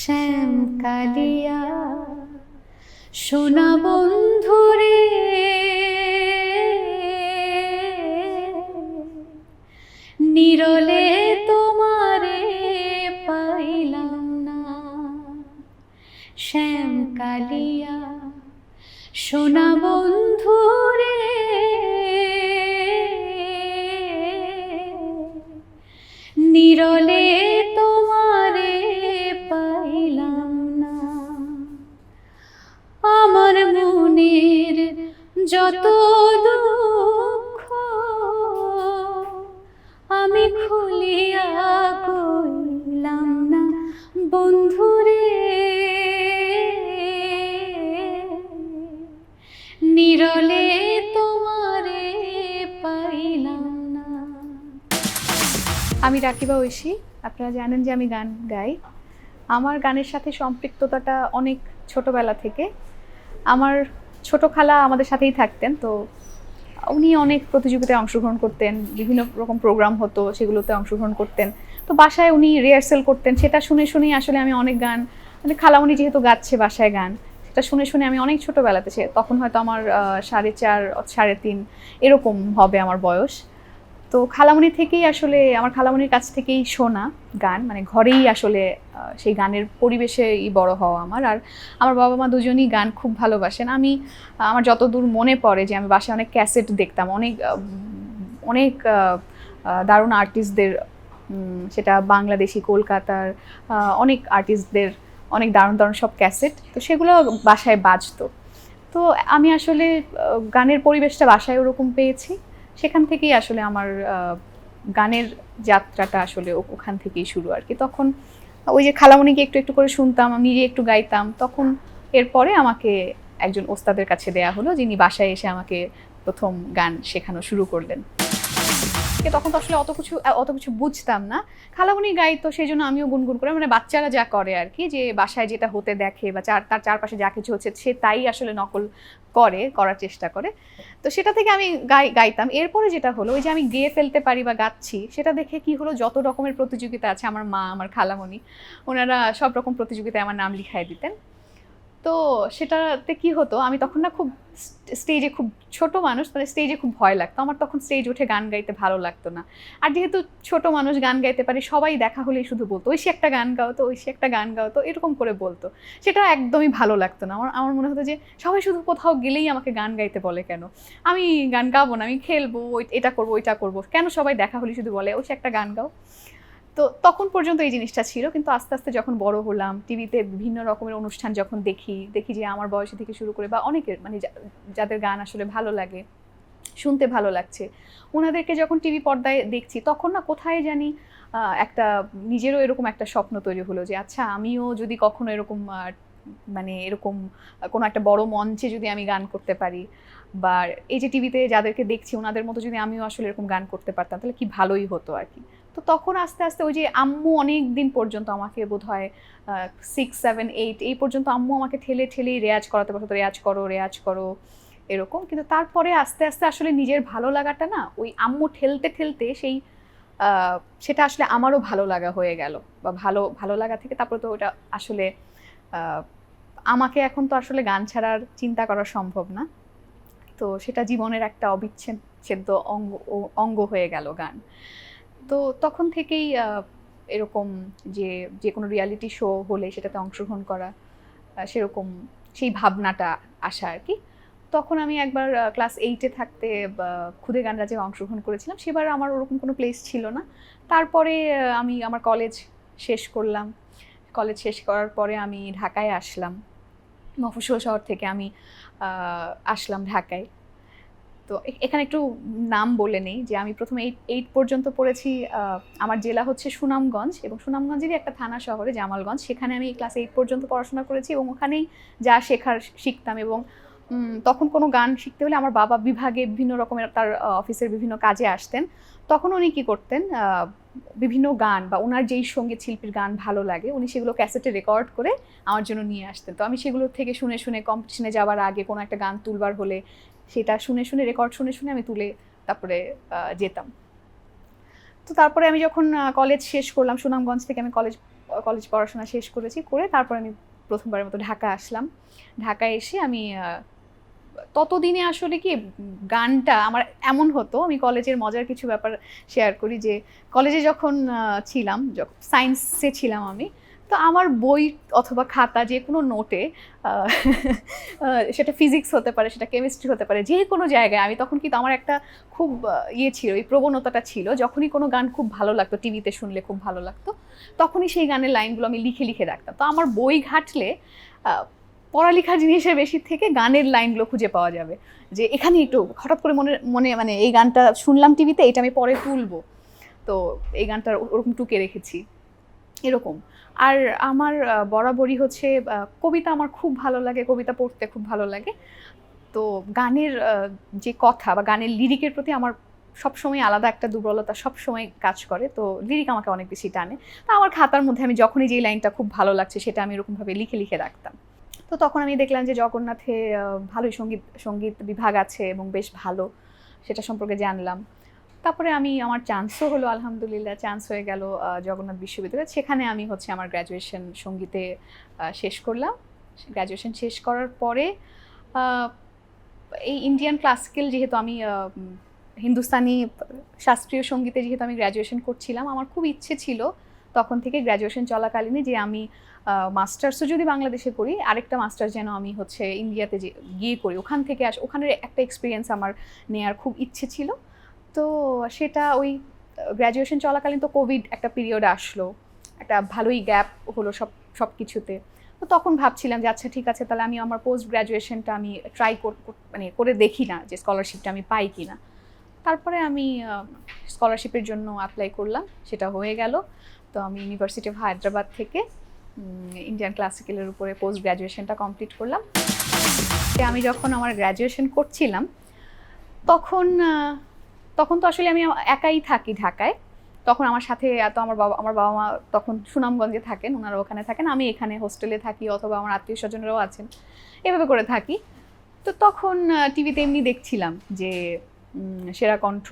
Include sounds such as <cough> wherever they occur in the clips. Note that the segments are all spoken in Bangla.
শ্যাম কালিয়া। সোনা বন্ধুরে নিরলে তোমারে পাইলাম না। শ্যাম কালিয়া সোনা বন্ধুরে যত দুঃখ আমি খুলিয়া কইলাম না, বন্ধুরে। নিরলে তোমারে পাইলাম না। আমি রাকিবা ঐশী, আপনারা জানেন যে আমি গান গাই। আমার গানের সাথে সম্পৃক্ততাটা অনেক ছোটবেলা থেকে। আমার ছোট খালা আমাদের সাথেই থাকতেন, তো উনি অনেক প্রতিযোগিতায় অংশগ্রহণ করতেন, বিভিন্ন রকম প্রোগ্রাম হতো, সেগুলোতে অংশগ্রহণ করতেন। তো বাসায় উনি রিহার্সেল করতেন, সেটা শুনে শুনেই আসলে আমি অনেক গান মানে খালামণি যেহেতু গাচ্ছে বাসায় গান, সেটা শুনে শুনে আমি অনেক ছোটোবেলাতে সে, তখন হয়তো আমার সাড়ে চার, সাড়ে তিন, এরকম হবে আমার বয়স। তো খালামণি থেকেই আসলে, আমার খালামণির কাছ থেকেই শোনা গান। মানে ঘরেই আসলে সেই গানের পরিবেশেই বড় হওয়া আমার। আর আমার বাবা মা দুজনই গান খুব ভালোবাসেন। আমি, আমার যতদূর মনে পড়ে যে আমি বাসায় অনেক ক্যাসেট দেখতাম, অনেক অনেক দারুণ আর্টিস্টদের সেটা বাংলাদেশি, কলকাতার অনেক আর্টিস্টদের অনেক দারুণ দারুণ সব ক্যাসেট। তো সেগুলো বাসায় বাজতো। তো আমি আসলে গানের পরিবেশটা বাসায় ওরকম পেয়েছি। সেখান থেকেই আসলে আমার গানের যাত্রাটা আসলে ওখান থেকেই শুরু আর কি। তখন ওই যে খালামণিকে একটু একটু করে শুনতাম, আমি নিজে একটু গাইতাম। তখন এরপরে আমাকে একজন ওস্তাদের কাছে দেয়া হলো, যিনি বাসায় এসে আমাকে প্রথম গান শেখানো শুরু করলেন। তখন তো আসলে অত কিছু অত কিছু বুঝতাম না। খালামণি গাইতো সেই জন্য আমিও গুনগুন করে মানে বাচ্চারা যা করে আর কি, যে বাসায় যেটা হতে দেখে বা চার, তার চারপাশে যা কিছু হচ্ছে সে তাই আসলে নকল করে, করার চেষ্টা করে। তো সেটা থেকে আমি গাই, গাইতাম। এরপরে যেটা হলো, ওই যে আমি গেয়ে ফেলতে পারি বা গাচ্ছি, সেটা দেখে কি হলো, যত রকমের প্রতিযোগিতা আছে আমার মা, আমার খালামণি, ওনারা সব রকম প্রতিযোগিতায় আমার নাম লিখাই দিতেন। তো সেটাতে কি হতো? আমি তখন না খুব স্টেজে খুব ছোট মানুষ মানে স্টেজে খুব ভয় লাগতো। আমার তখন স্টেজ উঠে গান গাইতে ভালো লাগতো না। আর যেহেতু ছোট মানুষ গান গাইতে পারে, সবাই দেখা হলেই শুধু বলতো ঐশী একটা গান গাও তো ঐশী একটা গান গাও তো, এরকম করে বলতো। সেটা একদমই ভালো লাগতো না। আমার আমার মনে হতো যে সবাই শুধু কোথাও গেলেই আমাকে গান গাইতে বলে কেন? আমি গান গাবো না, আমি খেলব, ওই, এটা করব, ওইটা করব। কেন সবাই দেখা হলে শুধু বলে ঐশী একটা গান গাও? তো তখন পর্যন্ত এই জিনিসটা ছিল, কিন্তু আস্তে আস্তে যখন বড় হলাম, টিভিতে বিভিন্ন রকমের অনুষ্ঠান যখন দেখি দেখি যে আমার বয়সী থেকে শুরু করে বা অনেকের মানে যাদের গান আসলে ভালো লাগে, শুনতে ভালো লাগছে, ওনাদেরকে যখন টিভি পর্দায় দেখছি, তখন না কোথায় জানি একটা নিজেরও এরকম একটা স্বপ্ন তৈরি হলো যে আচ্ছা আমিও যদি কখনো এরকম মানে এরকম কোনো একটা বড় মঞ্চে যদি আমি গান করতে পারি, বা এই যে টিভিতে যাদেরকে দেখছি, ওনাদের মতো যদি আমিও আসলে এরকম গান করতে পারতাম, তাহলে কি ভালোই হতো আর কি। তো তখন আস্তে আস্তে ওই যে আম্মু অনেক দিন পর্যন্ত আমাকে বোধ হয় সিক্স সেভেন এইট এই পর্যন্ত আম্মু আমাকে ঠেলে ঠেলেই রেয়াজ করাতে পারতো রেয়াজ করো রেয়াজ করো, এরকম। কিন্তু তারপরে আস্তে আস্তে আসলে নিজের ভালো লাগাটা না, ওই আম্মু ঠেলতে ঠেলতে সেই সেটা আসলে আমারও ভালো লাগা হয়ে গেল বা ভালো ভালো লাগা থেকে তারপরে তো ওটা আসলে আমাকে এখন তো আসলে গান ছাড়ার চিন্তা করা সম্ভব না। তো সেটা জীবনের একটা অবিচ্ছেদ্য অঙ্গ অঙ্গ হয়ে গেল গান। তো তখন থেকেই এরকম যে যে কোনো রিয়ালিটি শো হলে সেটাতে অংশগ্রহণ করা সেরকম সেই ভাবনাটা আসা আর কি। তখন আমি একবার ক্লাস এইটে থাকতে খুদে গান রাজে অংশগ্রহণ করেছিলাম, সেবার আমার ওরকম কোনো প্লেস ছিল না। তারপরে আমি আমার কলেজ শেষ করলাম। কলেজ শেষ করার পরে আমি ঢাকায় আসলাম। মফস্বল শহর থেকে আমি আসলাম ঢাকায়। তো এখানে একটু নাম বলে নেই যে আমি প্রথমে এইট এইট পর্যন্ত পড়েছি আমার জেলা হচ্ছে সুনামগঞ্জ এবং সুনামগঞ্জেরই একটা থানা শহরে জামালগঞ্জ। সেখানে আমি ক্লাস এইট পর্যন্ত পড়াশোনা করেছি এবং ওখানেই যা শেখার শিখতাম এবং তখন কোনো গান শিখতে হলে আমার বাবা বিভাগে বিভিন্ন রকমের তার অফিসের বিভিন্ন কাজে আসতেন। তখন উনি কি করতেন বিভিন্ন গান বা ওনার যেই সংগীত শিল্পীর গান ভালো লাগে, উনি সেগুলো ক্যাসেটে রেকর্ড করে আমার জন্য নিয়ে আসতেন। তো আমি সেগুলো থেকে শুনে শুনে কম্পিটিশনে যাওয়ার আগে কোনো একটা গান তুলবার হলে সেটা শুনে শুনে রেকর্ড শুনে শুনে আমি তুলে তারপরে যেতাম। তো তারপরে আমি যখন কলেজ শেষ করলাম, সুনামগঞ্জ থেকে আমি কলেজ কলেজ পড়াশোনা শেষ করেছি, করে তারপর আমি প্রথমবারের মতো ঢাকা আসলাম। ঢাকায় এসে আমি ততদিনে আসলে কি, গানটা আমার এমন হতো, আমি কলেজের মজার কিছু ব্যাপার শেয়ার করি যে কলেজে যখন ছিলাম যখন সায়েন্সে ছিলাম আমি তো আমার বই অথবা খাতা যে কোনো নোটে সেটা ফিজিক্স হতে পারে, সেটা কেমিস্ট্রি হতে পারে, যে কোনো জায়গায় আমি তখন কিন্তু আমার একটা খুব ইয়ে ছিল, এই প্রবণতাটা ছিল, যখনই কোনো গান খুব ভালো লাগতো টিভিতে শুনলে খুব ভালো লাগতো, তখনই সেই গানের লাইনগুলো আমি লিখে লিখে রাখতাম। তো আমার বই ঘাটলে পড়ালেখা জিনিসের বেশি থেকে গানের লাইনগুলো খুঁজে পাওয়া যাবে। যে এখানে একটু হঠাৎ করে মনে মনে মানে এই গানটা শুনলাম টিভিতে এটা আমি পরে তুলবো। তো এই গানটা ওরকম টুকে রেখেছি। এরকম। আর আমার বরাবরই হচ্ছে কবিতা আমার খুব ভালো লাগে, কবিতা পড়তে খুব ভালো লাগে। তো গানের যে কথা বা গানের লিরিকের প্রতি আমার সবসময় আলাদা একটা দুর্বলতা সবসময় কাজ করে। তো লিরিক আমাকে অনেক বেশি টানে। তা আমার খাতার মধ্যে আমি যখনই যেই লাইনটা খুব ভালো লাগছে, সেটা আমি এরকমভাবে লিখে লিখে রাখতাম। তো তখন আমি দেখলাম যে জগন্নাথে ভালোই সংগীত সংগীত বিভাগ আছে এবং বেশ ভালো। সেটা সম্পর্কে জানলাম। তারপরে আমি আমার চান্সও হলো, আলহামদুলিল্লাহ চান্স হয়ে গেল জগন্নাথ বিশ্ববিদ্যালয়। সেখানে আমি হচ্ছে আমার গ্র্যাজুয়েশন সঙ্গীতে শেষ করলাম। গ্র্যাজুয়েশন শেষ করার পরে এই ইন্ডিয়ান ক্লাসিক্যাল যেহেতু আমি হিন্দুস্তানি শাস্ত্রীয় সঙ্গীতে যেহেতু আমি গ্র্যাজুয়েশন করছিলাম, আমার খুব ইচ্ছে ছিল তখন থেকে গ্র্যাজুয়েশন চলাকালীনই যে আমি মাস্টার্সও যদি বাংলাদেশে করি, আরেকটা মাস্টার্স যেন আমি হচ্ছে ইন্ডিয়াতে গিয়ে করি। ওখান থেকে আস, ওখানের একটা এক্সপিরিয়েন্স আমার নেয়ার খুব ইচ্ছে ছিল। তো সেটা ওই গ্র্যাজুয়েশন চলাকালীন তো কোভিড একটা পিরিয়ড আসলো। একটা ভালোই গ্যাপ হলো সব সব কিছুতে। তো তখন ভাবছিলাম যে আচ্ছা ঠিক আছে, তাহলে আমি আমার পোস্ট গ্র্যাজুয়েশনটা আমি ট্রাই মানে করে দেখি না যে স্কলারশিপটা আমি পাই কি না তারপরে আমি স্কলারশিপের জন্য অ্যাপ্লাই করলাম, সেটা হয়ে গেল। তো আমি ইউনিভার্সিটি অফ হায়দ্রাবাদ থেকে ইন্ডিয়ান ক্লাসিক্যালের উপরে পোস্ট গ্র্যাজুয়েশনটা কমপ্লিট করলাম। আমি যখন আমার গ্র্যাজুয়েশন করছিলাম, তখন তখন তো আসলে আমি একাই থাকি ঢাকায়। তখন আমার সাথে এত আমার বাবা আমার বাবা মা তখন সুনামগঞ্জে থাকেন ওনারা ওখানে থাকেন। আমি এখানে হোস্টেলে থাকি অথবা আমার আত্মীয় স্বজনরাও আছেন। এভাবে করে থাকি। তো তখন টিভিতে এমনি দেখছিলাম যে সেরা কণ্ঠ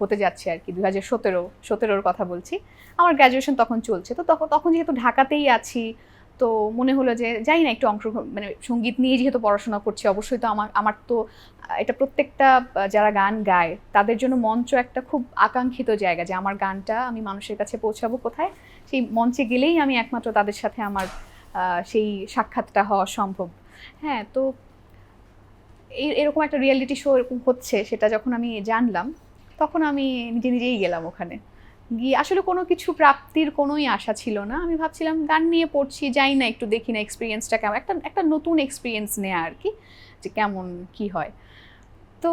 হতে যাচ্ছে আর কি দু হাজার সতেরো, সতেরোর কথা বলছি। আমার গ্র্যাজুয়েশন তখন চলছে। তো তখন তখন যেহেতু ঢাকাতেই আছি তো মনে হলো যে যাই না একটু অংশগ্রহণ মানে সংগীত নিয়ে যেহেতু পড়াশোনা করছি, অবশ্যই তো আমার আমার তো, এটা প্রত্যেকটা যারা গান গায়, তাদের জন্য মঞ্চ একটা খুব আকাঙ্ক্ষিত জায়গা যে আমার গানটা আমি মানুষের কাছে পৌঁছাবো কোথায়। সেই মঞ্চে গেলেই আমি একমাত্র তাদের সাথে আমার সেই সাক্ষাৎটা হওয়া সম্ভব। হ্যাঁ তো এই এরকম একটা রিয়েলিটি শো এরকম হচ্ছে, সেটা যখন আমি জানলাম, তখন আমি নিজে নিজেই গেলাম ওখানে। গিয়ে আসলে কোনো কিছু প্রাপ্তির কোনোই আশা ছিল না। আমি ভাবছিলাম, গান নিয়ে পড়ছি, যাই না, একটু দেখি না এক্সপিরিয়েন্সটা কেমন। একটা একটা নতুন এক্সপিরিয়েন্স নেয়া আর কি, যে কেমন কি হয়। তো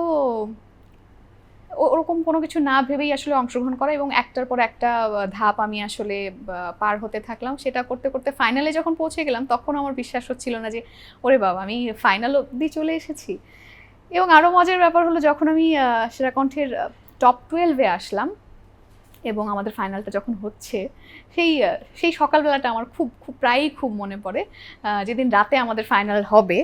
ওরকম কোনো কিছু না ভেবেই আসলে অংশগ্রহণ করা এবং একটার পর একটা ধাপ আমি আসলে পার হতে থাকলাম। সেটা করতে করতে ফাইনালে যখন পৌঁছে গেলাম, তখন আমার বিশ্বাস হচ্ছিল না যে, ওরে বাবা, আমি ফাইনাল অবধি চলে এসেছি। এবং আরও মজার ব্যাপার হলো, যখন আমি সেরা কণ্ঠের টপ টুয়েলভে আসলাম এবং আমাদের ফাইনালটা যখন হচ্ছে, সেই সেই সকালবেলাটা আমার খুব খুব প্রায়ই খুব মনে পড়ে। যেদিন রাতে আমাদের ফাইনাল হবে,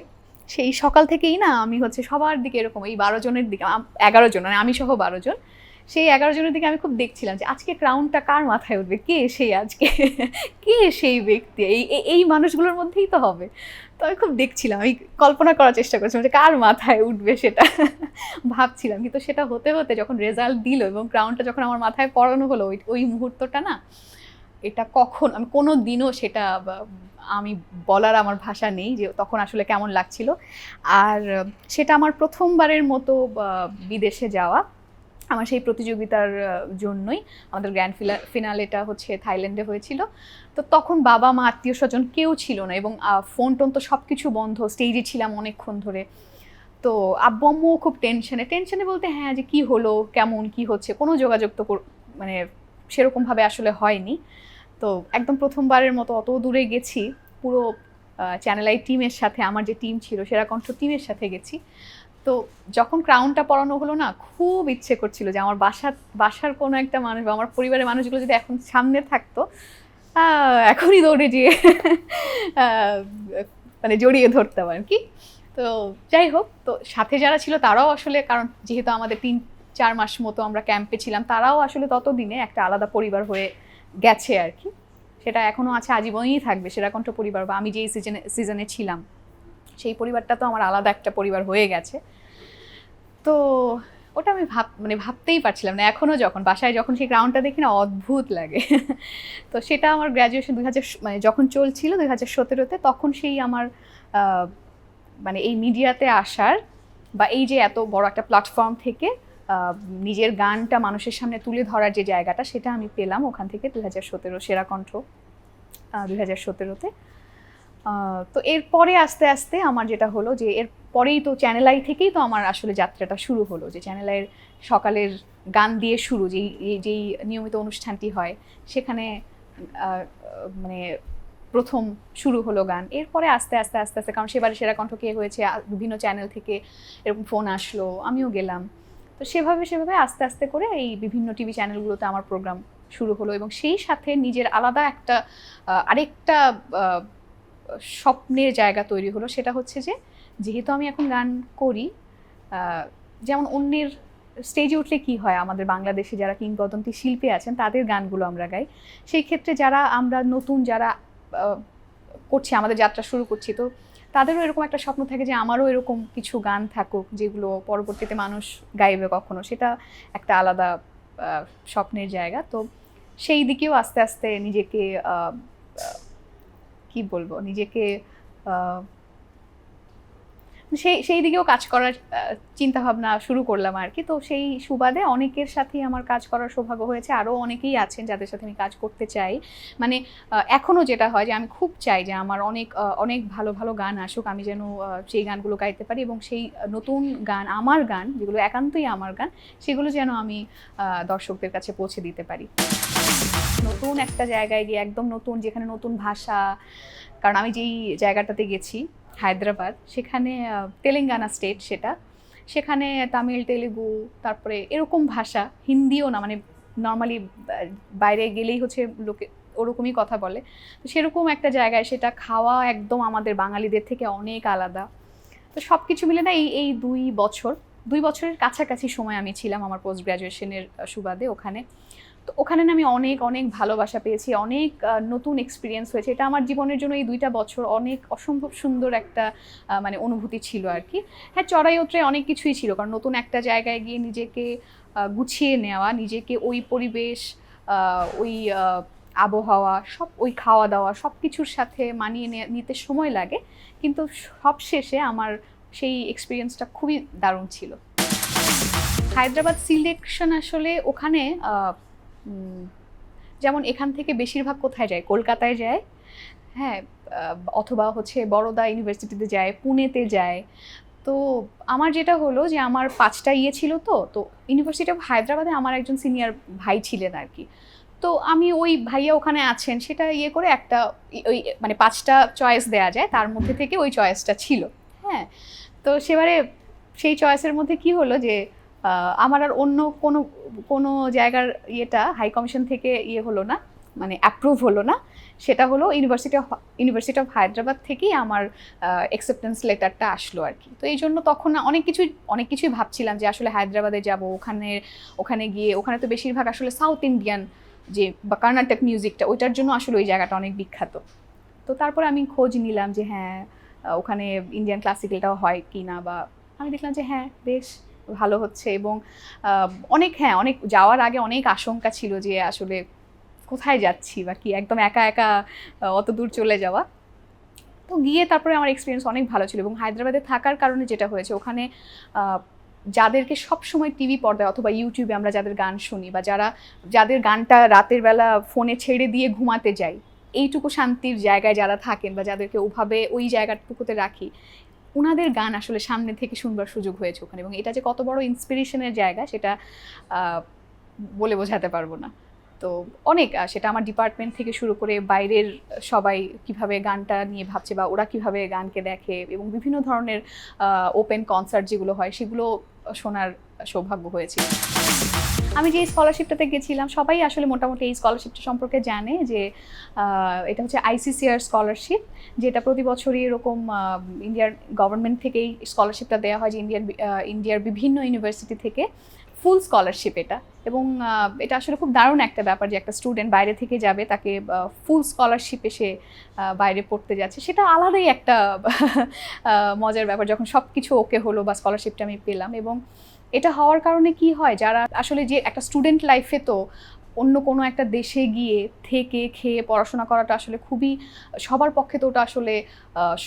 সেই সকাল থেকেই না আমি হচ্ছে সবার দিকে এরকম, এই বারো জনের দিকে এগারো জন মানে আমি সহ বারো জন সেই এগারো জনের দিকে আমি খুব দেখছিলাম যে আজকে ক্রাউনটা কার মাথায় উঠবে? কে সেই আজকে? <laughs> কে সেই ব্যক্তি? এই, এই- মানুষগুলোর মধ্যেই তো হবে। তো আমি খুব দেখছিলাম, আমি কল্পনা করার চেষ্টা করছিলাম যে কার মাথায় উঠবে সেটা? <laughs> ভাবছিলাম, কিন্তু সেটা হতে হতে যখন রেজাল্ট দিল এবং ক্রাউনটা যখন আমার মাথায় পড়ানো হলো, ওই ওই মুহূর্তটা না, এটা কখন, আমি কোনো দিনও সেটা আমি বলার আমার ভাষা নেই যে তখন আসলে কেমন লাগছিল। আর সেটা আমার প্রথমবারের মতো বিদেশে যাওয়া। আমার সেই প্রতিযোগিতার জন্যই আমাদের গ্র্যান্ড ফিলা ফিনালেটা হচ্ছে থাইল্যান্ডে হয়েছিল। তো তখন বাবা মা, আত্মীয় স্বজন কেউ ছিল না এবং ফোন টোন তো সব কিছু বন্ধ স্টেজে ছিলাম অনেকক্ষণ ধরে। তো আব্বু, আম্মুও খুব টেনশনে টেনশনে বলতে হ্যাঁ যে কি হলো, কেমন, কি হচ্ছে, কোনো যোগাযোগ তো মানে সেরকমভাবে আসলে হয়নি। তো একদম প্রথমবারের মতো অত দূরে গেছি, পুরো চ্যানেল আই টিমের সাথে, আমার যে টিম ছিল সেরা কণ্ঠ টিমের সাথে গেছি। তো যখন ক্রাউনটা পরানো হলো না, খুব ইচ্ছে করছিল যে আমার বাসার বাসার কোনো একটা মানুষ বা আমার পরিবারের মানুষগুলো যদি এখন সামনে থাকতো এখনই দৌড়ে গিয়ে মানে জড়িয়ে ধরতাম আর কি। তো যাই হোক, তো সাথে যারা ছিল তারাও আসলে, কারণ যেহেতু আমাদের তিন, চার মাস মতো আমরা ক্যাম্পে ছিলাম, তারাও আসলে ততদিনে একটা আলাদা পরিবার হয়ে গেছে আর কি। সেটা এখনও আছে, আজীবনই থাকবে, সেরাকণ্ঠ পরিবার বা আমি যেই সিজনে সিজনে ছিলাম, সেই পরিবারটা তো আমার আলাদা একটা পরিবার হয়ে গেছে। তো ওটা আমি ভাব মানে ভাবতেই পারছিলাম না। এখনও যখন, বাসায় যখন সেই গ্রাউন্ডটা দেখি না, অদ্ভুত লাগে। <laughs> তো সেটা আমার গ্র্যাজুয়েশন দুই হাজার মানে যখন চলছিল দুই হাজার সতেরোতে, তখন সেই আমার মানে এই মিডিয়াতে আসার বা এই যে এত বড় একটা প্ল্যাটফর্ম থেকে নিজের গানটা মানুষের সামনে তুলে ধরার যে জায়গাটা, সেটা আমি পেলাম ওখান থেকে দুই হাজার সতেরো সেরা কণ্ঠ দুই হাজার সতেরোতে। তো এরপরে আস্তে আস্তে আমার যেটা হলো যে এর পরেই তো চ্যানেল আই থেকেই তো আমার আসলে যাত্রাটা শুরু হলো, যে চ্যানেল আইয়ের সকালের গান দিয়ে শুরু, যেই যেই নিয়মিত অনুষ্ঠানটি হয়, সেখানে মানে প্রথম শুরু হলো গান। এরপরে আস্তে আস্তে আস্তে আস্তে, কারণ সেবারে সেরা কণ্ঠ কে হয়েছে বিভিন্ন চ্যানেল থেকে এরকম ফোন আসলো, আমিও গেলাম। তো সেভাবে সেভাবে আস্তে আস্তে করে এই বিভিন্ন টিভি চ্যানেলগুলোতে আমার প্রোগ্রাম শুরু হলো এবং সেই সাথে নিজের আলাদা একটা আরেকটা স্বপ্নের জায়গা তৈরি হলো, সেটা হচ্ছে যে যেহেতু আমি এখন গান করি যেমন অন্যের স্টেজে উঠলে কি হয়? আমাদের বাংলাদেশে যারা কিংবদন্তি শিল্পী আছেন, তাদের গানগুলো আমরা গাই। সেই ক্ষেত্রে যারা আমরা নতুন যারা করছি, আমাদের যাত্রা শুরু করছি, তো তাদেরও এরকম একটা স্বপ্ন থাকে যে আমারও এরকম কিছু গান থাকুক, যেগুলো পরবর্তীতে মানুষ গাইবে কখনো। সেটা একটা আলাদা স্বপ্নের জায়গা। তো সেই দিকেও আস্তে আস্তে নিজেকে কি বলব? নিজেকে সেই সেই দিকেও কাজ করার চিন্তা ভাবনা শুরু করলাম আর কি। তো সেই সুবাদে অনেকের সাথেই আমার কাজ করার সৌভাগ্য হয়েছে। আরও অনেকেই আছেন যাদের সাথে আমি কাজ করতে চাই। মানে এখনও যেটা হয় যে, আমি খুব চাই যে, আমার অনেক অনেক ভালো ভালো গান আসুক। আমি যেন সেই গানগুলো গাইতে পারি এবং সেই নতুন গান, আমার গান, যেগুলো একান্তই আমার গান, সেগুলো যেন আমি দর্শকদের কাছে পৌঁছে দিতে পারি। নতুন একটা জায়গায় গিয়ে, একদম নতুন, যেখানে নতুন ভাষা, কারণ আমি যেই জায়গাটাতে গেছি হায়দ্রাবাদ, সেখানে তেলেঙ্গানা স্টেট সেটা। সেখানে তামিল, তেলেগু, তারপরে এরকম ভাষা, হিন্দিও না মানে নর্মালি বাইরে গেলেই হচ্ছে লোকে ওরকমই কথা বলে। তো সেরকম একটা জায়গায় সেটা খাওয়া একদম আমাদের বাঙালিদের থেকে অনেক আলাদা। তো সব কিছু মিলে না এই এই দুই বছর, দুই বছরের কাছাকাছি সময় আমি ছিলাম আমার পোস্ট গ্র্যাজুয়েশনের সুবাদে ওখানে। তো ওখানে আমি অনেক অনেক ভালোবাসা পেয়েছি, অনেক নতুন এক্সপিরিয়েন্স হয়েছে। এটা আমার জীবনের জন্য এই দুইটা বছর অনেক অসম্ভব সুন্দর একটা মানে অনুভূতি ছিল আর কি। হ্যাঁ চড়াই ওত্রে অনেক কিছুই ছিল, কারণ নতুন একটা জায়গায় গিয়ে নিজেকে গুছিয়ে নেওয়া, নিজেকে ওই পরিবেশ ওই আবহাওয়া, সব ওই খাওয়া দাওয়া সব কিছুর সাথে মানিয়ে নিতে সময় লাগে। কিন্তু সব শেষে আমার সেই এক্সপিরিয়েন্সটা খুবই দারুণ ছিল। হায়দ্রাবাদ সিলেকশন আসলে ওখানে যেমন এখান থেকে বেশিরভাগ কোথায় যায়? কলকাতায় যায় হ্যাঁ অথবা হচ্ছে বড়দা ইউনিভার্সিটিতে যায়, পুনেতে যায়। তো আমার যেটা হলো যে আমার পাঁচটা ইয়ে ছিল তো তো ইউনিভার্সিটি অফ হায়দ্রাবাদে আমার একজন সিনিয়র ভাই ছিলেন আর কি তো আমি ওই ভাইয়া ওখানে আছেন, সেটা ইয়ে করে একটা ওই মানে পাঁচটা চয়েস দেয়া যায়, তার মধ্যে থেকে ওই চয়েসটা ছিল। হ্যাঁ তো সেবারে সেই চয়েসের মধ্যে কি হলো যে আমার আর অন্য কোনো কোনো জায়গার ইয়েটা হাই কমিশন থেকে ইয়ে হলো না মানে অ্যাপ্রুভ হলো না, সেটা হলো university of university of Hyderabad থেকেই আমার অ্যাকসেপ্টেন্স লেটারটা আসলো আর কি। তো এই জন্য তখন অনেক কিছুই অনেক কিছুই ভাবছিলাম যে আসলে হায়দ্রাবাদে যাব, ওখানে ওখানে গিয়ে, ওখানে তো বেশিরভাগ আসলে সাউথ ইন্ডিয়ান যে বা কর্ণাটক মিউজিকটা ওইটার জন্য আসলে ওই জায়গাটা অনেক বিখ্যাত। তো তারপরে আমি খোঁজ নিলাম যে হ্যাঁ ওখানে ইন্ডিয়ান ক্লাসিক্যালটাও হয় কি না বা, আমি দেখলাম যে হ্যাঁ বেশ। ভালো হচ্ছে এবং অনেক হ্যাঁ অনেক, যাওয়ার আগে অনেক আশঙ্কা ছিল যে আসলে কোথায় যাচ্ছি বা কি, একদম একা একা অত দূর চলে যাওয়া। তো গিয়ে তারপরে আমার এক্সপিরিয়েন্স অনেক ভালো ছিল এবং হায়দ্রাবাদে থাকার কারণে যেটা হয়েছে, ওখানে যাদেরকে সব সময় টিভি পর্দায় অথবা ইউটিউবে আমরা যাদের গান শুনি বা যারা, যাদের গানটা রাতের বেলা ফোনে ছেড়ে দিয়ে ঘুমাতে যাই, এইটুকু শান্তির জায়গায় যারা থাকেন বা যাদেরকে ওভাবে ওই জায়গাটুকুতে রাখি ওনাদের গান আসলে সামনে থেকে শুনবার সুযোগ হয়েছে ওখানে এবং এটা যে কত বড় ইন্সপিরেশনের জায়গা সেটা বলে বোঝাতে পারব না। তো অনেক সেটা আমার ডিপার্টমেন্ট থেকে শুরু করে বাইরের সবাই কীভাবে গানটা নিয়ে ভাবছে বা ওরা কীভাবে গানকে দেখে এবং বিভিন্ন ধরনের ওপেন কনসার্ট যেগুলো হয় সেগুলো শোনার সৌভাগ্য হয়েছিল আমি যে স্কলারশিপটাতে গেছিলাম, সবাই আসলে মোটামুটি এই স্কলারশিপটা সম্পর্কে জানে যে এটা হচ্ছে আইসিসিআর স্কলারশিপ যেটা প্রতি বছরই এরকম ইন্ডিয়ার গভর্নমেন্ট থেকেই স্কলারশিপটা দেওয়া হয়, যে ইন্ডিয়ার ইন্ডিয়ার বিভিন্ন ইউনিভার্সিটি থেকে ফুল স্কলারশিপ এটা। এবং এটা আসলে খুব দারুণ একটা ব্যাপার যে একটা স্টুডেন্ট বাইরে থেকে যাবে, তাকে ফুল স্কলারশিপে সে বাইরে পড়তে যাচ্ছে। সেটা আলাদাই একটা মজার ব্যাপার, যখন সব কিছু ওকে হলো বা স্কলারশিপটা আমি পেলাম। এবং এটা হওয়ার কারণে কি হয়? যারা আসলে যে একটা স্টুডেন্ট লাইফে তো অন্য কোনো একটা দেশে গিয়ে থেকে খেয়ে পড়াশোনা করাটা আসলে খুবই, সবার পক্ষে তো ওটা আসলে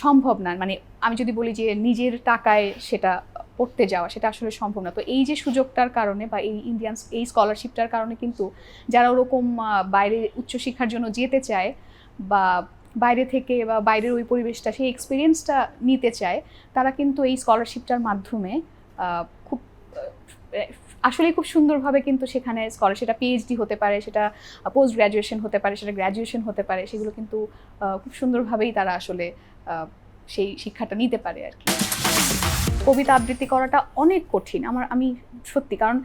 সম্ভব না। মানে আমি যদি বলি যে নিজের টাকায় সেটা পড়তে যাওয়া, সেটা আসলে সম্ভব না। তো এই যে সুযোগটার কারণে বা এই ইন্ডিয়ান এই স্কলারশিপটার কারণে কিন্তু যারা ওরকম বাইরে উচ্চশিক্ষার জন্য যেতে চায় বা বাইরে থেকে বা বাইরের ওই পরিবেশটা, সেই এক্সপিরিয়েন্সটা নিতে চায়, তারা কিন্তু এই স্কলারশিপটার মাধ্যমে আসলে খুব সুন্দরভাবে কিন্তু সেখানে স্কলার সেটা পিএইচডি হতে পারে, সেটা পোস্ট গ্র্যাজুয়েশন হতে পারে, সেটা গ্র্যাজুয়েশন হতে পারে, সেগুলো কিন্তু খুব সুন্দরভাবেই তারা আসলে সেই শিক্ষাটা নিতে পারে আর কি। কবিতা আবৃত্তি করাটা অনেক কঠিন, আমার, আমি সত্যি, কারণ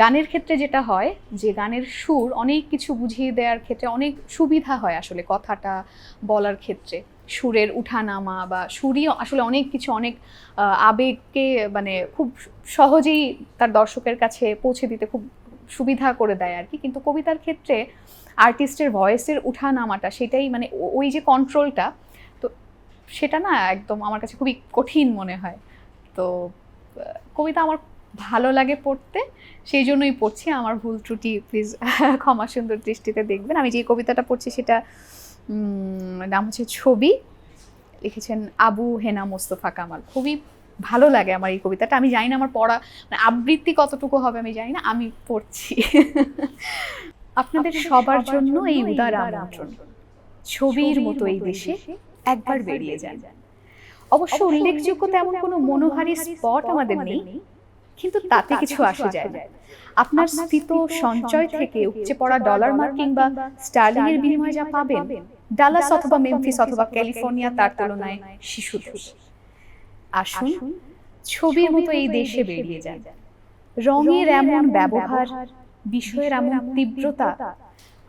গানের ক্ষেত্রে যেটা হয়, যে গানের সুর অনেক কিছু বুঝিয়ে দেওয়ার ক্ষেত্রে অনেক সুবিধা হয় আসলে কথাটা বলার ক্ষেত্রে। সুরের উঠানামা বা সুরই আসলে অনেক কিছু, অনেক আবেগকে মানে খুব সহজেই তার দর্শকের কাছে পৌঁছে দিতে খুব সুবিধা করে দেয় আর কি। কিন্তু কবিতার ক্ষেত্রে আর্টিস্টের ভয়েসের উঠানামাটা সেটাই মানে ওই যে কন্ট্রোলটা তো সেটা না একদম আমার কাছে খুবই কঠিন মনে হয়। তো কবিতা আমার ভালো লাগে পড়তে, সেই জন্যই পড়ছি। আমার ভুল ত্রুটি প্লিজ <laughs> ক্ষমা সুন্দর দৃষ্টিতে দেখবেন। আমি যে কবিতাটা পড়ছি সেটা নাম হচ্ছে ছবি। লিখেছেন আবু হেনা মোস্তফা কামাল। খুবই ভালো লাগে আমার এই কবিতাটা। আমি জানি না আমার পড়া মানে আবৃত্তি কতটুকু হবে আমি জানি না আমি পড়ছি। আপনাদের সবার জন্য এই উদার আমন্ত্রণ। ছবির মতো এই দেশে একবার বেরিয়ে যান। অবশ্য উল্লেখযোগ্য তেমন কোনো মনোহারী স্পট আমাদের নেই। কিন্তু তাতে কিছু আসে যায় না। আপনার স্থিত সঞ্চয় থেকে উপচে পড়া ডলার মার্ক কিংবা স্টার্লিং এর বিনিময়ে যা পাবেন ডালাস অথবা মেমফিস অথবা ক্যালিফোর্নিয়া তার তুলনায় শিশু দেশ আসুন ছবির মতো এই দেশে বেরিয়ে যান। রঙের এমন ব্যবহার বিষয়ের এমন তীব্রতা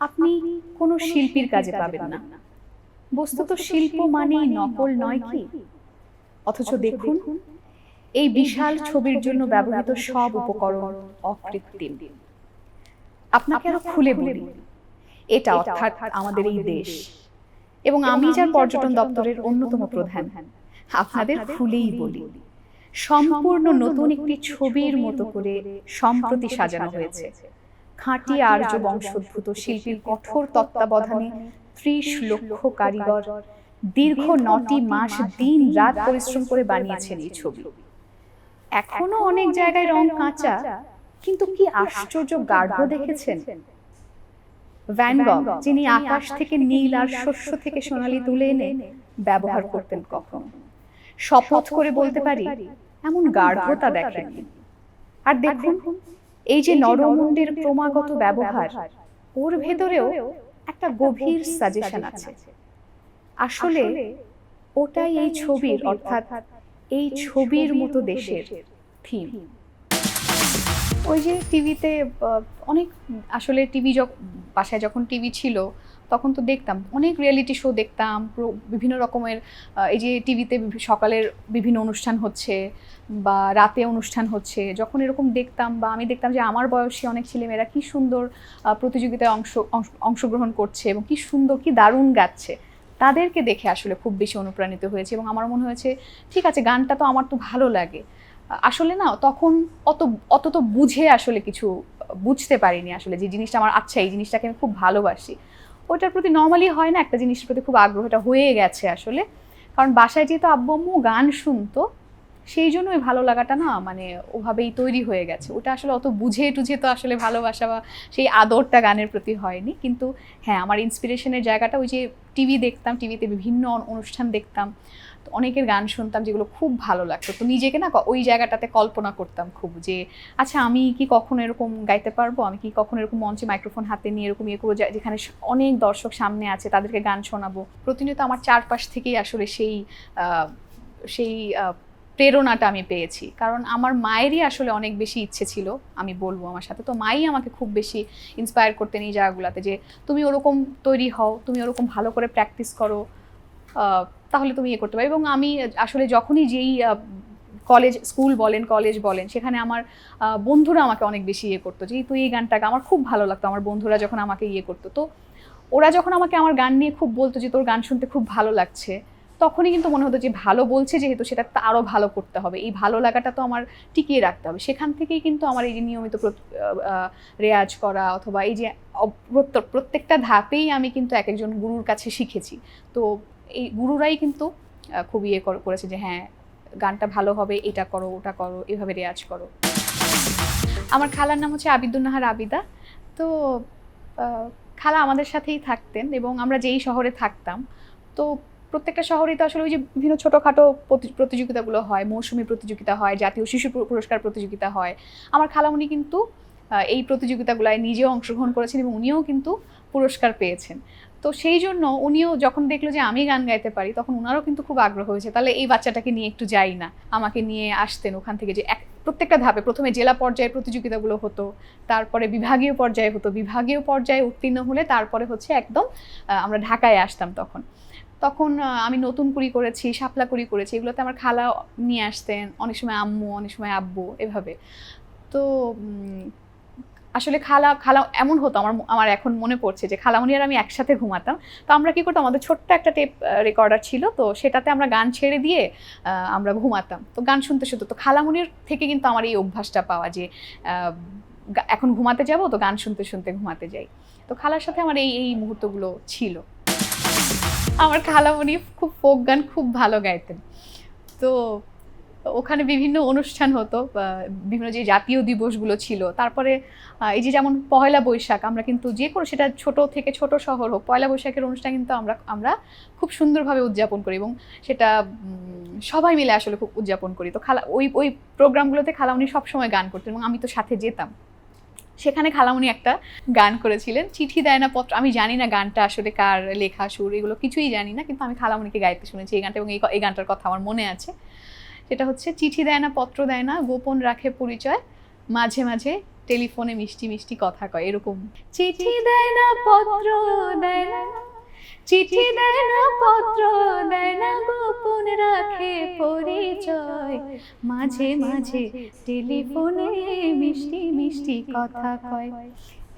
আপনি কোনো শিল্পীর কাজে পাবেন না। বস্তুত শিল্প মানেই নকল নয় কি? অথচ দেখুন এই বিশাল ছবির জন্য ব্যবহৃত সব উপকরণ অকৃত্রিম। আপনাকে আরও খুলে বলি এটা অর্থাৎ আমাদের এই দেশ। এবং আমি যার পর্যটন দপ্তরের অন্যতম প্রধান আপনাদের খুলেই বলি সম্পূর্ণ নতুন একটি ছবির মতো করে সম্প্রতি সাজানো হয়েছে। খাঁটি আর্য বংশোদ্ভূত শিল্পীর কঠোর তত্ত্বাবধানে ত্রিশ লক্ষ কারিগর দীর্ঘ নটি মাস দিন রাত পরিশ্রম করে বানিয়েছেন এই ছবি। এখনও অনেক জায়গায় রং কাঁচা কিন্তু কি আশ্চর্য গাঢ় দেখেছেন? ভ্যান গগ যিনি আকাশ থেকে নীল আর শস্য থেকে সোনালি তুলে এনে ব্যবহার করতেন কখনো? শপথ করে বলতে পারি এমন গাঢ়তা দেখেননি। আর দেখুন এই যে নরমুণ্ডের ক্রমাগত ব্যবহার ওর ভেতরেও একটা গভীর সাজেশন আছে। আসলে ওটাই এই ছবির অর্থাৎ এই ছবির মতো দেশের থিম ওই যে টিভিতে অনেক আসলে টিভি বাসায় যখন টিভি ছিল তখন তো দেখতাম অনেক রিয়েলিটি শো দেখতাম বিভিন্ন রকমের এই যে টিভিতে সকালের বিভিন্ন অনুষ্ঠান হচ্ছে বা রাতে অনুষ্ঠান হচ্ছে যখন এরকম দেখতাম বা আমি দেখতাম যে আমার বয়সী অনেক ছেলেমেয়েরা কি সুন্দর প্রতিযোগিতায় অংশ অংশ- অংশগ্রহণ করছে এবং কি সুন্দর কি দারুণ গাচ্ছে। তাদেরকে দেখে আসলে খুব বেশি অনুপ্রাণিত হয়েছে এবং আমার মনে হয়েছে, ঠিক আছে, গানটা তো আমার তো ভালো লাগে। আসলে না, তখন অত অত তো বুঝে আসলে কিছু বুঝতে পারিনি আসলে যে জিনিসটা আমার আচ্ছা এই জিনিসটাকে আমি খুব ভালোবাসি। ওটার প্রতি নর্মালি হয় না, একটা জিনিসের প্রতি খুব আগ্রহটা হয়ে গেছে আসলে। কারণ বাসায় যেহেতু আব্বু আম্মু গান শুনতো সেই জন্য ওই ভালো লাগাটা না মানে ওভাবেই তৈরি হয়ে গেছে। ওটা আসলে অত বুঝে টুঝে তো আসলে ভালোবাসা বা সেই আদরটা গানের প্রতি হয়নি। কিন্তু হ্যাঁ আমার ইন্সপিরেশনের জায়গাটা ওই যে টিভি দেখতাম টিভিতে বিভিন্ন অনুষ্ঠান দেখতাম, তো অনেকের গান শুনতাম যেগুলো খুব ভালো লাগতো। তো নিজেকে না ওই জায়গাটাতে কল্পনা করতাম খুব যে আচ্ছা আমি কি কখনো এরকম গাইতে পারব? আমি কি কখনো এরকম মঞ্চে মাইক্রোফোন হাতে নিয়ে এরকম ইয়ে করব? যেখানে অনেক দর্শক সামনে আছে, তাদেরকে গান শোনাবো। প্রতিনিয়ত আমার চারপাশ থেকেই আসলে সেই সেই প্রেরণাটা আমি পেয়েছি। কারণ আমার মায়েরই আসলে অনেক বেশি ইচ্ছে ছিল, আমি বলব আমার সাথে। তো মাই আমাকে খুব বেশি ইন্সপায়ার করতেন এই জায়গাগুলোতে যে, তুমি ওরকম তৈরি হও, তুমি ওরকম ভালো করে প্র্যাকটিস করো তাহলে তুমি ইয়ে করতে পারো। এবং আমি আসলে যখনই যেই কলেজ স্কুল বলেন কলেজ বলেন, সেখানে আমার বন্ধুরা আমাকে অনেক বেশি ইয়ে করতো যে তুই এই গানটাকে আমার খুব ভালো লাগতো, আমার বন্ধুরা যখন আমাকে ইয়ে করতো। তো ওরা যখন আমাকে আমার গান নিয়ে খুব বলতো যে, তোর গান শুনতে খুব ভালো লাগছে। তখনই কিন্তু মনে হতো যে ভালো বলছে, যেহেতু সেটা আরও ভালো করতে হবে। এই ভালো লাগাটা তো আমার টিকিয়ে রাখতে হবে। সেখান থেকেই কিন্তু আমার এই যে নিয়মিত রেয়াজ করা অথবা এই যে প্রত্যেকটা ধাপেই আমি কিন্তু এক একজন গুরুর কাছে শিখেছি। তো এই গুরুরাই কিন্তু খুব ইয়ে কর- করেছে যে হ্যাঁ গানটা ভালো হবে, এটা করো, ওটা করো, এভাবে রেয়াজ করো। আমার খালার নাম হচ্ছে আবিদুন্নাহার আবিদা। তো খালা আমাদের সাথেই থাকতেন এবং আমরা যেই শহরে থাকতাম, তো প্রত্যেকটা শহরেই তো আসলে ওই যে বিভিন্ন ছোটোখাটো প্রতি- প্রতিযোগিতাগুলো হয়, মৌসুমী প্রতিযোগিতা হয়, জাতীয় শিশু পুর- পুরস্কার প্রতিযোগিতা হয়। আমার খালামুনি কিন্তু এই প্রতিযোগিতাগুলোয় নিজেও অংশগ্রহণ করেছেন এবং উনিও কিন্তু পুরস্কার পেয়েছেন। তো সেই জন্য উনিও যখন দেখল যে আমি গান গাইতে পারি, তখন ওনারও কিন্তু খুব আগ্রহ হয়েছে, তাহলে এই বাচ্চাটাকে নিয়ে একটু যাই না, আমাকে নিয়ে আসতেন ওখান থেকে যে এক প্রত্যেকটা ধাপে প্রথমে জেলা পর্যায়ে প্রতিযোগিতাগুলো হতো, তারপরে বিভাগীয় পর্যায়ে হতো। বিভাগীয় পর্যায়ে উত্তীর্ণ হলে তারপরে হচ্ছে একদম আমরা ঢাকায় আসতাম তখন। তখন আমি নতুন কুড়ি করেছি, শাপলা কুড়ি করেছি, এগুলোতে আমার খালা নিয়ে আসতেন, অনেক সময় আম্মু, অনেক সময় আব্বু, এভাবে। তো আসলে খালা খালা এমন হতো আমার আমার এখন মনে পড়ছে যে খালামণি আর আমি একসাথে ঘুমাতাম। তো আমরা কি করতাম, আমাদের ছোট্ট একটা টেপ রেকর্ডার ছিল, তো সেটাতে আমরা গান ছেড়ে দিয়ে আমরা ঘুমাতাম। তো গান শুনতে শুনতে, তো খালামণির থেকে কিন্তু আমার এই অভ্যাসটা পাওয়া যে এখন ঘুমাতে যাব, তো গান শুনতে শুনতে ঘুমাতে যাই। তো খালার সাথে আমার এই এই মুহূর্তগুলো ছিল। আমার খালামণি খুব ফোক গান খুব ভালো গাইতেন। তো ওখানে বিভিন্ন অনুষ্ঠান হতো বিভিন্ন যে জাতীয় দিবসগুলো ছিল। তারপরে এই যে যেমন পয়লা বৈশাখ, আমরা কিন্তু যে কোনো, সেটা ছোট থেকে ছোট শহর হোক, পয়লা বৈশাখের অনুষ্ঠান কিন্তু আমরা আমরা খুব সুন্দরভাবে উদযাপন করি এবং সেটা সবাই মিলে আসলে খুব উদযাপন করি। তো খালা, ওই ওই প্রোগ্রামগুলোতে খালামণি সবসময় গান করতেন এবং আমি তো সাথে যেতাম। সেখানে খালামুনি একটা গান করেছিলেন। চিঠি দেয় না পত্র আমি জানি না গানটা আসলে কার লেখা, সুর, এগুলো কিছুই জানি না, কিন্তু আমি খালামুনিকে গাইতে শুনেছি এই গানটা এবং এই গানটার কথা আমার মনে আছে। সেটা হচ্ছে, চিঠি দেয় না, পত্র দেয় না, গোপন রাখে পরিচয়, মাঝে মাঝে টেলিফোনে মিষ্টি মিষ্টি কথা কয়, এরকম। চিঠি দেয় না, পত্র দেয় না। চিঠি দেয় না পত্র দেয় না গোপন রাখে পরিচয়। মাঝে মাঝে টেলিফোনে মিষ্টি মিষ্টি কথা কয়।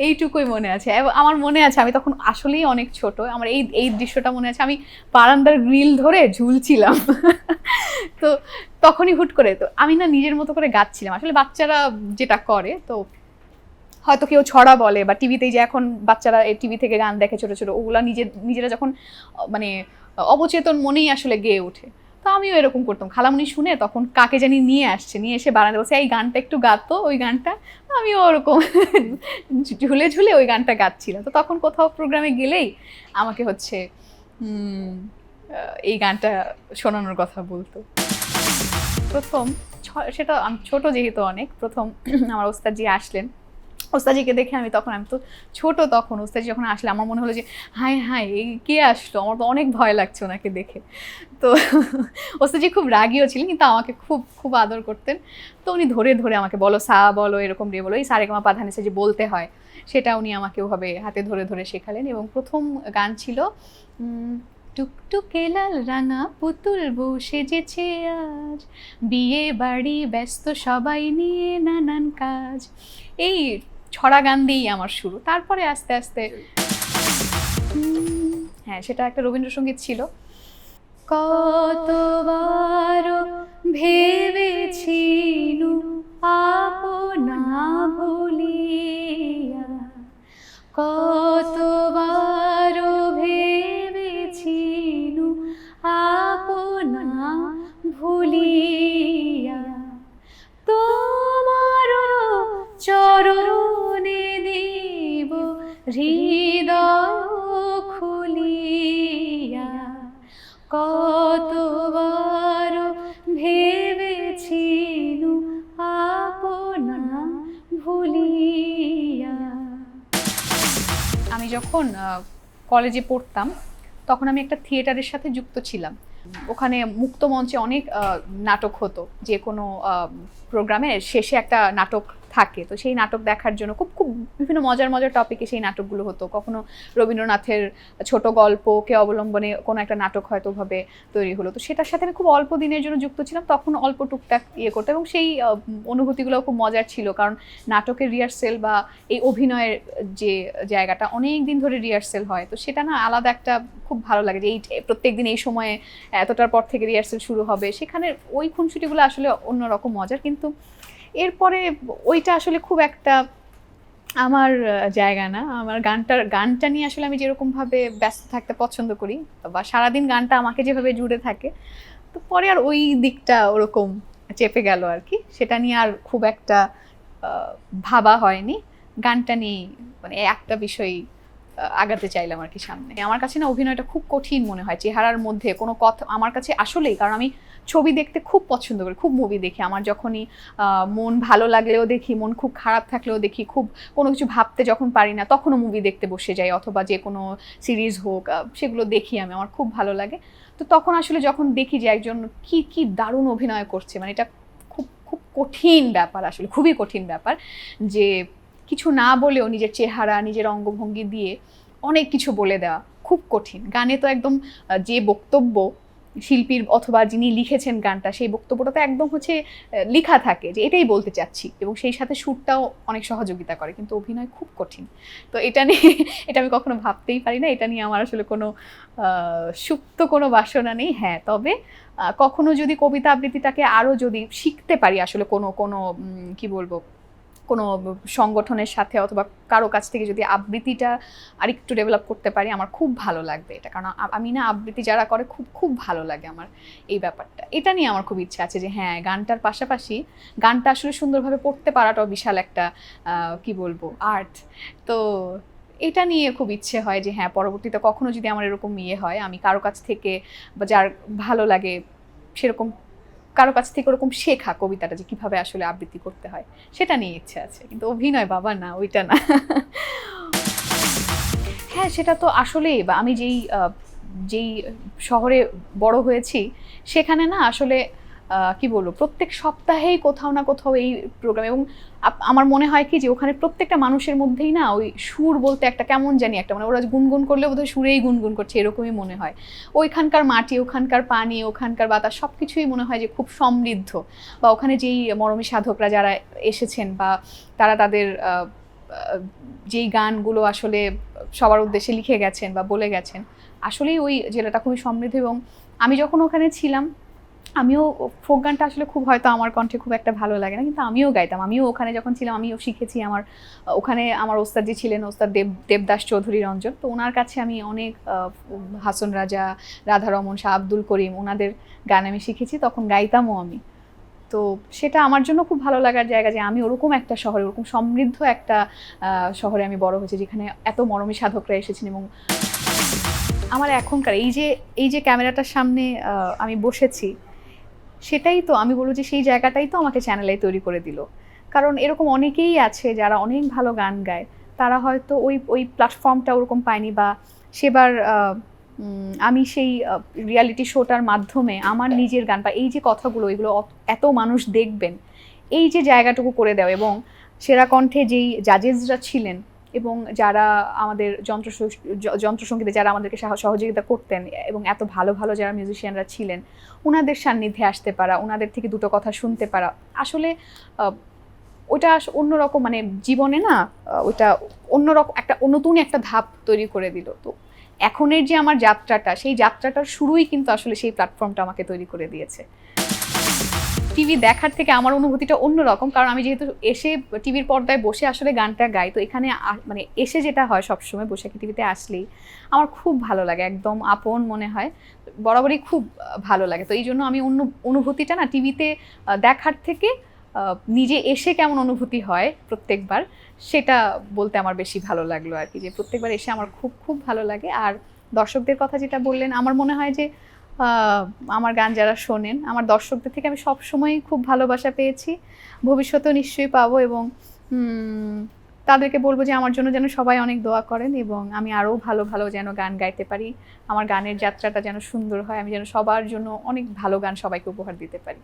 এইটুকুই মনে আছে। আমার মনে আছে আমি তখন আসলেই অনেক ছোট। আমার এই এই দৃশ্যটা মনে আছে। আমি বারান্দার গ্রিল ধরে ঝুলছিলাম। তো তখনই হুট করে তো আমি না নিজের মতো করে গাচ্ছিলাম। আসলে বাচ্চারা যেটা করে তো হয়তো কেউ ছড়া বলে বা টিভিতেই যে এখন বাচ্চারা টিভি থেকে গান দেখে ছোট ছোট, ওগুলো নিজের নিজেরা যখন মানে অবচেতন মনেই আসলে গেয়ে ওঠে। তো আমিও এরকম করতাম। খালামুনি শুনে তখন কাকে জানি নিয়ে আসছে, নিয়ে এসে বারান্দা বলছে, এই গানটা একটু গাতো ওই গানটা। আমিও ওরকম <laughs> ঝুলে ঝুলে ওই গানটা গাচ্ছিলাম। তো তখন কোথাও প্রোগ্রামে গেলেই আমাকে হচ্ছে এই গানটা শোনানোর কথা বলতো। প্রথম সেটা আমি, ছোট যেহেতু অনেক, প্রথম <clears throat> আমার ওস্তাদ ওস্তাদজি আসলেন। ওস্তাজিকে দেখে আমি তখন, আমি তো ছোট তখন, ওস্তাজি যখন আসলে আমার মনে হলো যে, হাই হাই এই কে আসলো? আমার তো অনেক ভয় লাগছে ওনাকে দেখে। তো <laughs> ওস্তাজি খুব রাগিও ছিলেন, কিন্তু আমাকে খুব খুব আদর করতেন। তো উনি ধরে ধরে আমাকে বলো, সা বলো, এরকম দিয়ে বলো, এই সারেগামা পাধানিসে যে বলতে হয়, সেটা উনি আমাকে ওভাবে হাতে ধরে ধরে শেখালেন। এবং প্রথম গান ছিল টুকটুকে লাল রাঙা পুতুল বউ সেজেছে আজ। বিয়ে বাড়ি ব্যস্ত সবাই নিয়ে নানান কাজ। এই ছড়া গান দিয়েই আমার শুরু। তারপরে আস্তে আস্তে হ্যাঁ সেটা একটা রবীন্দ্রসঙ্গীত ছিল। কতবার ভেবেছি আপনা ভুলিয়া। কতবার ভেবেছি আপনা ভুলিয়া। হৃদয় খুলিয়া কতবার ভেবেছি আপনা ভুলিয়া। আমি যখন কলেজে পড়তাম, তখন আমি একটা থিয়েটারের সাথে যুক্ত ছিলাম। ওখানে মুক্ত মঞ্চে অনেক নাটক হতো। যে কোনো প্রোগ্রামে শেষে একটা নাটক থাকে। তো সেই নাটক দেখার জন্য খুব খুব বিভিন্ন মজার মজার টপিকে সেই নাটকগুলো হতো। কখনো রবীন্দ্রনাথের ছোট গল্পকে অবলম্বনে কোনো একটা নাটক হয়তো ভাবে তৈরি হলো। তো সেটার সাথে আমি খুব অল্প দিনের জন্য যুক্ত ছিলাম, তখন অল্প টুকটাক ইয়ে করতে এবং সেই অনুভূতিগুলো খুব মজার ছিল। কারণ নাটকের রিহার্সেল বা এই অভিনয়ের যে জায়গাটা অনেক দিন ধরে রিহার্সেল হয়। তো সেটা না আলাদা একটা খুব ভালো লাগে যে এই প্রত্যেক দিন এই সময়ে এতটার পর থেকে রিহার্সেল শুরু হবে। সেখানে ওই খুনসুটিগুলো আসলে অন্যরকম মজার। কিন্তু এরপরে ওইটা আসলে খুব একটা আমার জায়গা না। আমার গানটার, গানটা নিয়ে আসলে আমি যেরকমভাবে ব্যস্ত থাকতে পছন্দ করি, বা সারাদিন গানটা আমাকে যেভাবে জুড়ে থাকে, তো পরে আর ওই দিকটা ওরকম চেপে গেল আর কি। সেটা নিয়ে আর খুব একটা ভাবা হয়নি। গানটা নিয়ে মানে একটা বিষয় আগাতে চাইলাম আর কি সামনে। আমার কাছে না অভিনয়টা খুব কঠিন মনে হয়, চেহারার মধ্যে কোনো কথা, আমার কাছে আসলেই, কারণ আমি ছবি দেখতে খুব পছন্দ করি, খুব মুভি দেখি। আমার যখনই মন ভালো লাগলেও দেখি, মন খুব খারাপ থাকলেও দেখি, খুব কোনো কিছু ভাবতে যখন পারি না, তখনও মুভি দেখতে বসে যাই, অথবা যে কোনো সিরিজ হোক সেগুলো দেখি আমি, আমার খুব ভালো লাগে। তো তখন আসলে যখন দেখি যে একজন কি কি দারুণ অভিনয় করছে মানে এটা খুব খুব কঠিন ব্যাপার আসলে, খুবই কঠিন ব্যাপার যে কিছু না বলেও নিজের চেহারা, নিজের অঙ্গভঙ্গি দিয়ে অনেক কিছু বলে দেওয়া খুব কঠিন। গানে তো একদম যে বক্তব্য শিল্পীর অথবা যিনি লিখেছেন গানটা, সেই বক্তব্যটা তো একদম হচ্ছে লেখা থাকে, যে এটাই বলতে চাচ্ছি। এবং সেই সাথে সুরটাও অনেক সহযোগিতা করে, কিন্তু অভিনয় খুব কঠিন। তো এটা নিয়ে <laughs> এটা আমি কখনো ভাবতেই পারি না, এটা নিয়ে আমার আসলে কোনো সুপ্ত কোনো বাসনা নেই। হ্যাঁ তবে কখনো যদি কবিতা আবৃত্তিটাকে আরও যদি শিখতে পারি আসলে কোনো কোনো কি বলব কোনো সংগঠনের সাথে অথবা কারও কাছ থেকে যদি আবৃত্তিটা আরেকটু ডেভেলপ করতে পারি, আমার খুব ভালো লাগবে এটা। কারণ আমি না আবৃত্তি যারা করে খুব খুব ভালো লাগে আমার এই ব্যাপারটা। এটা নিয়ে আমার খুব ইচ্ছা আছে যে হ্যাঁ গানটার পাশাপাশি গানটা আসলে সুন্দরভাবে পড়তে পারাটাও বিশাল একটা কি বলব আর্ট তো এটা নিয়ে খুব ইচ্ছে হয় যে হ্যাঁ পরবর্তীতে কখনো যদি আমার এরকম ইয়ে হয়, আমি কারও কাছ থেকে বা যার ভালো লাগে সেরকম কারও কাছ থেকে ওরকম শেখা কবিতাটা যে কীভাবে আসলে আবৃত্তি করতে হয়, সেটা নিয়ে ইচ্ছে আছে। কিন্তু অভিনয় বাবা, না, ওইটা না। হ্যাঁ সেটা তো আসলে বা আমি যেই যেই শহরে বড় হয়েছি, সেখানে না আসলে কি বলব, প্রত্যেক সপ্তাহেই কোথাও না কোথাও এই প্রোগ্রাম এবং আমার মনে হয় কি যে ওখানে প্রত্যেকটা মানুষের মধ্যেই না ওই সুর বলতে একটা কেমন জানি একটা মানে ওরা গুনগুন করলে বোধহয় সুরেই গুনগুন করছে, এরকমই মনে হয়। ওইখানকার মাটি, ওখানকার পানি, ওখানকার বাতাস সব কিছুই মনে হয় যে খুব সমৃদ্ধ। বা ওখানে যেই মরমী সাধকরা যারা এসেছেন বা তারা তাদের যেই গানগুলো আসলে সবার উদ্দেশ্যে লিখে গেছেন বা বলে গেছেন, আসলেই ওই জেলাটা খুবই সমৃদ্ধ এবং আমি যখন ওখানে ছিলাম আমিও ফোক গানটা আসলে খুব হয়তো আমার কণ্ঠে খুব একটা ভালো লাগে না, কিন্তু আমিও গাইতাম। আমিও ওখানে যখন ছিলাম, আমিও শিখেছি আমার, ওখানে আমার ওস্তাদ যে ছিলেন ওস্তাদ দেব, দেবদাস চৌধুরী রঞ্জন। তো ওনার কাছে আমি অনেক হাসন রাজা, রাধা রমন, শাহ আব্দুল করিম ওনাদের গান আমি শিখেছি, তখন গাইতামও আমি। তো সেটা আমার জন্য খুব ভালো লাগার জায়গা যে আমি ওরকম একটা শহরে, ওরকম সমৃদ্ধ একটা শহরে আমি বড় হয়েছি, যেখানে এত মরমী সাধকরা এসেছেন এবং আমার এখনকার এই যে এই যে ক্যামেরাটার সামনে আমি বসেছি সেটাই তো আমি বলব যে সেই জায়গাটাই তো আমাকে চ্যানেলে তৈরি করে দিল। কারণ এরকম অনেকেই আছে যারা অনেক ভালো গান গায় তারা হয়তো ওই ওই প্ল্যাটফর্মটা ওরকম পায়নি বা সেবার আমি সেই রিয়ালিটি শোটার মাধ্যমে আমার নিজের গান বা এই যে কথাগুলো এগুলো এত মানুষ দেখবেন এই যে জায়গাটুকু করে দেওয়া এবং সেরা কণ্ঠে যেই জাজেসরা ছিলেন এবং যারা আমাদের যন্ত্র যন্ত্রসঙ্গীতে যারা আমাদেরকে সাহ- সহযোগিতা করতেন এবং এত ভালো ভালো যারা মিউজিশিয়ানরা ছিলেন ওনাদের সান্নিধ্যে আসতে পারা ওনাদের থেকে দুটো কথা শুনতে পারা, আসলে ওটা অন্যরকম মানে জীবনে না ওটা অন্যরকম একটা নতুন একটা ধাপ তৈরি করে দিল। তো এখনের যে আমার যাত্রাটা, সেই যাত্রাটার শুরুই কিন্তু আসলে সেই প্ল্যাটফর্মটা আমাকে তৈরি করে দিয়েছে। টিভি দেখার থেকে আমার অনুভূতিটা অন্যরকম, কারণ আমি যেহেতু এসে টিভির পর্দায় বসে আসলে গানটা গাই, তো এখানে মানে এসে যেটা হয় সবসময় বসে কি টিভিতে আসলেই আমার খুব ভালো লাগে, একদম আপন মনে হয়, বরাবরই খুব ভালো লাগে। তো এই জন্য আমি অন্য অনুভূতিটা না টিভিতে দেখার থেকে নিজে এসে কেমন অনুভূতি হয় প্রত্যেকবার, সেটা বলতে আমার বেশি ভালো লাগল আর কি, যে প্রত্যেকবার এসে আমার খুব খুব ভালো লাগে। আর দর্শকদের কথা যেটা বললেন, আমার মনে হয় যে আমার গান যারা শোনেন, আমার দর্শকদের থেকে আমি সবসময়ই খুব ভালোবাসা পেয়েছি। ভবিষ্যতেও নিশ্চয়ই পাবো এবং তাদেরকে বলব যে আমার জন্য যেন সবাই অনেক দোয়া করেন এবং আমি আরও ভালো ভালো যেন গান গাইতে পারি। আমার গানের যাত্রাটা যেন সুন্দর হয়, আমি যেন সবার জন্য অনেক ভালো গান সবাইকে উপহার দিতে পারি।